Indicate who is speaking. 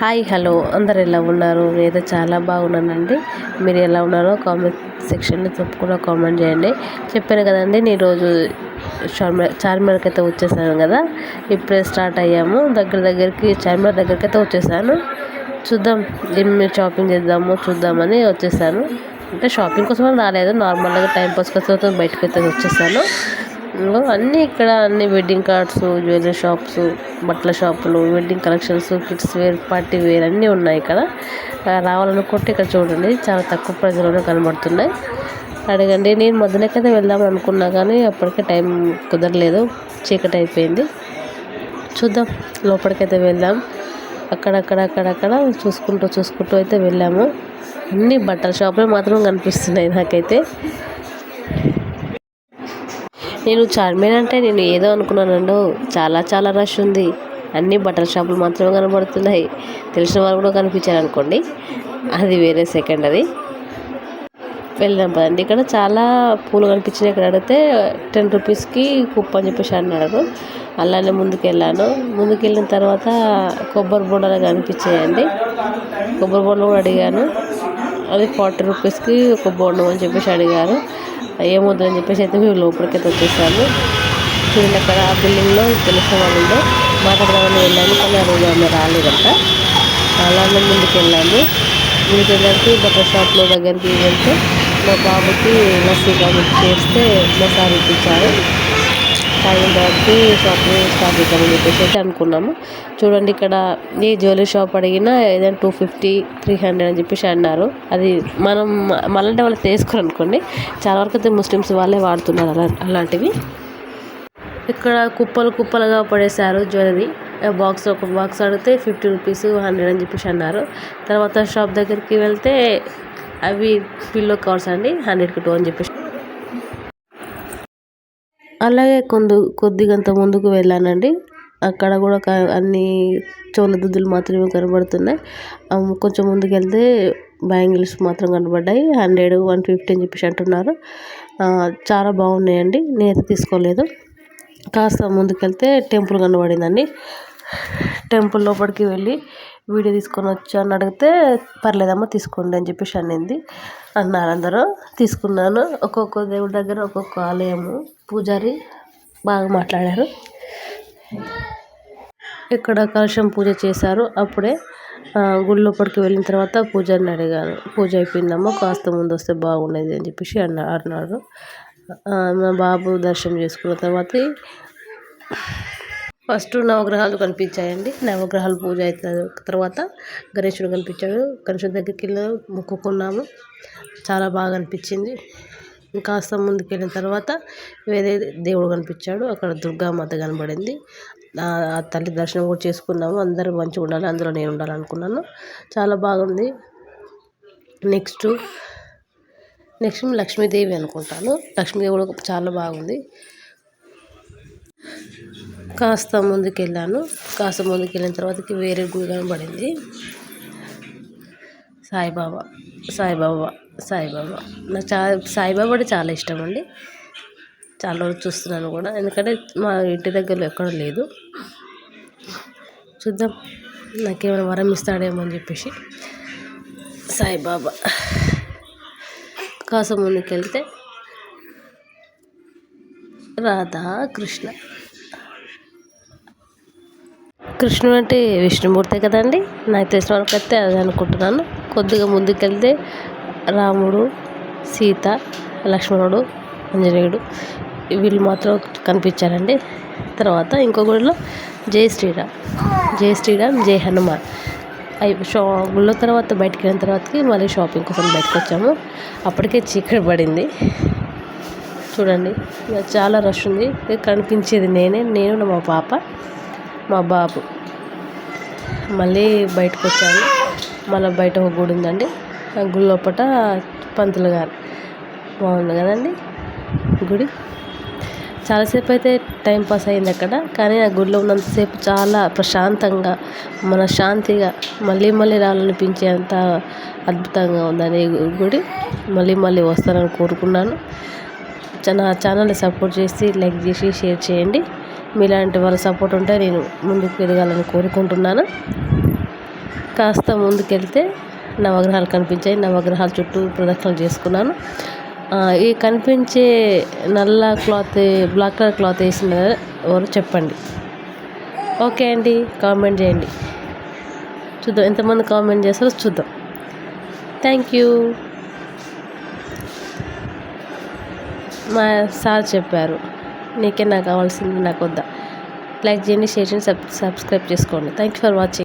Speaker 1: Hi hello. అందరు ఎలా ఉన్నారు? నేనైతే చాలా బాగున్నానండి. మీరు ఎలా ఉన్నారో కామెంట్ సెక్షన్లో తప్పకుండా కామెంట్ చేయండి. చెప్పాను కదండి నేను రోజు చార్మినార్ చార్మినార్కి అయితే వచ్చేసాను కదా. ఇప్పుడే స్టార్ట్ అయ్యాము. దగ్గర దగ్గరికి చార్మినార్ దగ్గరికి అయితే వచ్చేసాను. చూద్దాం ఏమి షాపింగ్ చేద్దాము చూద్దామని వచ్చేసాను. అంటే షాపింగ్ కోసం రాలేదు. నార్మల్గా టైం పాస్ కోసం బయటకు అయితే వచ్చేసాను. అన్నీ ఇక్కడ అన్ని వెడ్డింగ్ కార్డ్స్ జ్యువెలరీ షాప్స్ బట్టల షాపులు wedding collections kids wear party wear అన్నీ ఉన్నాయి ఇక్కడ. రావాలనుకుంటే ఇక్కడ చూడండి. చాలా తక్కువ ప్రజలలో కనబడుతున్నాయి. అడగండి నేను మధ్యలోకైతే వెళ్దాం అనుకున్నా కానీ అప్పటికే టైం కుదరలేదు. చీకటి అయిపోయింది. చూద్దాం లోపలికైతే వెళ్దాం. అక్కడక్కడ అక్కడక్కడ చూసుకుంటూ చూసుకుంటూ అయితే వెళ్ళాము. అన్ని బట్టల షాపులు మాత్రం కనిపిస్తున్నాయి నాకైతే. నేను చార్మినార్ అంటే నేను ఏదో అనుకున్నానండు. చాలా చాలా రష్ ఉంది. అన్ని బట్టల షాపులు మాత్రమే కనబడుతున్నాయి. తెలిసిన వాళ్ళు కూడా కనిపించారు అనుకోండి అది వేరే సెకండ్ అది. వెళ్ళాం పదండి. ఇక్కడ చాలా పూలు కనిపించినాయి. ఇక్కడ అడిగితే టెన్ రూపీస్కి కుప్ప అని చెప్పేసి అన్నాడు. అలానే ముందుకు వెళ్ళాను ముందుకు వెళ్ళిన తర్వాత కొబ్బరి బొండలు కనిపించాయండి. కొబ్బరి బొండలు కూడా అడిగాను. అది ఫార్టీ రూపీస్కి ఒక బొండం అని చెప్పేసి అడిగారు. ఏమొద్దు చెప్పేసి అయితే మేము లోపలికి అయితే వచ్చేసాము. చూడండి అక్కడ ఆ బిల్డింగ్లో తెలిసిన వాళ్ళు ఉండే. మాట్లాడదామని వెళ్ళాము కానీ ఆ రోజు ఆమె రాలేదంట. అలానే ముందుకు వెళ్ళాము. ముందుకు వెళ్ళడానికి బట్టల షాప్లో దగ్గరికి వెళ్తే మా బాబుకి లస్సీ కాబట్టి చేస్తే మా సార్ ఇప్పించారు. తాగిన తర్వాత షాపింగ్ స్టార్ట్ చేద్దామని చెప్పేసి అయితే అనుకున్నాము. చూడండి ఇక్కడ ఏ జ్యువెలరీ షాప్ అడిగినా ఏదైనా టూ ఫిఫ్టీ త్రీ హండ్రెడ్ అని చెప్పేసి అన్నారు. అది మనం మళ్ళంటే వాళ్ళు తీసుకోరు అనుకోండి. చాలా వరకు అయితే ముస్లిమ్స్ వాళ్ళే వాడుతున్నారు అలా అలాంటివి. ఇక్కడ కుప్పలు కుప్పలుగా పడేశారు జ్యువెలరీ. బాక్స్ ఒక బాక్స్ అడిగితే ఫిఫ్టీ రూపీస్ హండ్రెడ్ అని చెప్పేసి అన్నారు. తర్వాత షాప్ దగ్గరికి వెళ్తే అవి పిల్లో కవర్స్ అండి హండ్రెడ్కి టూ అని చెప్పేసి అలాగే కొందు కొద్దిగంత ముందుకు వెళ్ళానండి. అక్కడ కూడా అన్ని చోళ దుద్దులు మాత్రమే కనబడుతున్నాయి. కొంచెం ముందుకు వెళ్తే బ్యాంగిల్స్ మాత్రం కనబడ్డాయి. హండ్రెడ్ వన్ ఫిఫ్టీ అని చెప్పేసి అంటున్నారు. చాలా బాగున్నాయండి. నేనైతే తీసుకోలేదు. కాస్త ముందుకెళ్తే టెంపుల్ కనబడిందండి. టెంపుల్ లోపలికి వెళ్ళి వీడియో తీసుకొని వచ్చాను అడిగితే పర్లేదమ్మా తీసుకోండి అని చెప్పేసి అనింది. అన్నారు అందరూ. తీసుకున్నాను. ఒక్కొక్క దేవుడి దగ్గర ఒక్కొక్క ఆలయము. పూజారి బాగా మాట్లాడారు. ఇక్కడ కలశం పూజ చేశారు అప్పుడే గుడి లోపలికి వెళ్ళిన తర్వాత పూజారిని అడిగాను పూజ అయిపోయిందమ్మా కాస్త ముందు వస్తే బాగుండేది అని చెప్పేసి అన్నా అన్నారు. మా బాబు దర్శనం చేసుకున్న తర్వాత ఫస్ట్ నవగ్రహాలు కనిపించాయండి. నవగ్రహాలు పూజ అయిన తర్వాత గణేశుడు కనిపించాడు. గణేశుడి దగ్గరికి వెళ్ళి మొక్కుకున్నాము. చాలా బాగా అనిపించింది. కాస్త ముందుకెళ్ళిన తర్వాత వేరే దేవుడు కనిపించాడు. అక్కడ దుర్గామాత కనబడింది. ఆ తల్లి దర్శనం కూడా చేసుకున్నాము. అందరూ మంచిగా ఉండాలి. అందులో నేను ఉండాలనుకున్నాను. చాలా బాగుంది. నెక్స్ట్ నెక్స్ట్ లక్ష్మీదేవి అనుకుంటాను. లక్ష్మీదేవి కూడా చాలా బాగుంది. కాస్త ముందుకెళ్ళాను. కాస్త ముందుకెళ్ళిన తర్వాతకి వేరే గుడి కనబడింది. సాయిబాబా సాయిబాబా సాయిబాబా. నాకు చాలా సాయిబాబా అంటే చాలా ఇష్టం అండి. చాలా రోజులు చూస్తున్నాను కూడా. ఎందుకంటే మా ఇంటి దగ్గరలో ఎక్కడ లేదు. చూద్దాం. నాకేమైనా వరం ఇస్తాడేమో అని చెప్పేసి. సాయిబాబా. కాసం ముందుకెళ్తే రాధా కృష్ణ కృష్ణుడు అంటే విష్ణుమూర్తే కదండి? నాకు తెలిసిన వరకు అయితే అది అనుకుంటున్నాను. కొద్దిగా ముందుకెళ్తే రాముడు సీత లక్ష్మణుడు ఆంజనేయుడు వీళ్ళు మాత్రం కనిపించారండి. తర్వాత ఇంకో గుడిలో జై శ్రీరామ్. జై శ్రీరామ్ జై హనుమాన్. అవి షా గుళ్ళ తర్వాత బయటికి వెళ్ళిన తర్వాతకి మళ్ళీ షాపింగ్ కోసం బయటకు వచ్చాము. అప్పటికే చీకటి పడింది. చూడండి చాలా రష్ ఉంది. కనిపించేది నేనే నేను మా పాప. మా బాబు. మళ్ళీ బయటకు వచ్చాను మళ్ళీ బయట ఒక గుడి ఉందండి. ఆ గుడి లోపల పంతులు గారు. బాగుంది కదండి గుడి. చాలాసేపు అయితే టైం పాస్ అయింది అక్కడ. కానీ ఆ గుడిలో ఉన్నంతసేపు చాలా ప్రశాంతంగా మన శాంతిగా మళ్ళీ మళ్ళీ రావాలనిపించేంత అద్భుతంగా ఉందని గుడి. మళ్ళీ మళ్ళీ వస్తానని కోరుకున్నాను. నా ఛానల్ని సపోర్ట్ చేసి లైక్ చేసి షేర్ చేయండి. మీలాంటి వాళ్ళ సపోర్ట్ ఉంటే నేను ముందుకు ఎదగాలని కోరుకుంటున్నాను. కాస్త ముందుకెళ్తే నవగ్రహాలు కనిపించాయి. నవగ్రహాల చుట్టూ ప్రదక్షిణలు చేసుకున్నాను. ఈ కనిపించే నల్ల క్లాత్ బ్లాక్ కలర్ క్లాత్ వేసిన ఎవరు చెప్పండి. ఓకే అండి కామెంట్ చేయండి. చూద్దాం ఎంతమంది కామెంట్ చేస్తారో చూద్దాం. థ్యాంక్ యూ మా సార్ చెప్పారు. నీకే నాకు కావాల్సింది నాకు వద్దా? లైక్ చేయండి షేర్ చేయండి సబ్ సబ్స్క్రైబ్ చేసుకోండి. Thank you for watching